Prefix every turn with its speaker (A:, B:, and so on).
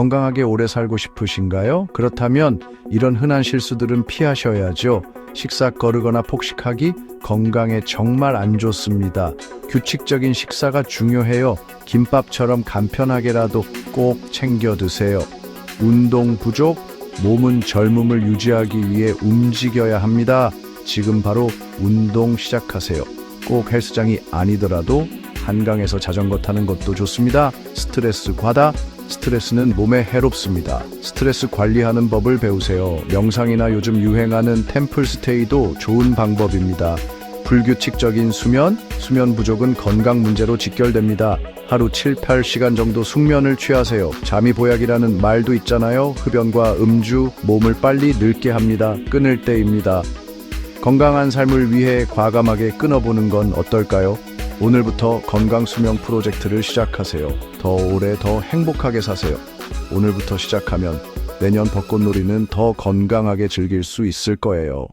A: 건강하게 오래 살고 싶으신가요? 그렇다면 이런 흔한 실수들은 피하셔야죠. 식사 거르거나 폭식하기 건강에 정말 안 좋습니다. 규칙적인 식사가 중요해요. 김밥처럼 간편하게라도 꼭 챙겨 드세요. 운동 부족, 몸은 젊음을 유지하기 위해 움직여야 합니다. 지금 바로 운동 시작하세요. 꼭 헬스장이 아니더라도 한강에서 자전거 타는 것도 좋습니다. 스트레스 과다, 스트레스는 몸에 해롭습니다. 스트레스 관리하는 법을 배우세요. 명상이나 요즘 유행하는 템플 스테이도 좋은 방법입니다. 불규칙적인 수면, 수면 부족은 건강 문제로 직결됩니다. 하루 7, 8시간 정도 숙면을 취하세요. 잠이 보약이라는 말도 있잖아요. 흡연과 음주, 몸을 빨리 늙게 합니다. 끊을 때입니다. 건강한 삶을 위해 과감하게 끊어보는 건 어떨까요? 오늘부터 건강 수명 프로젝트를 시작하세요. 더 오래 더 행복하게 사세요. 오늘부터 시작하면 내년 벚꽃놀이는 더 건강하게 즐길 수 있을 거예요.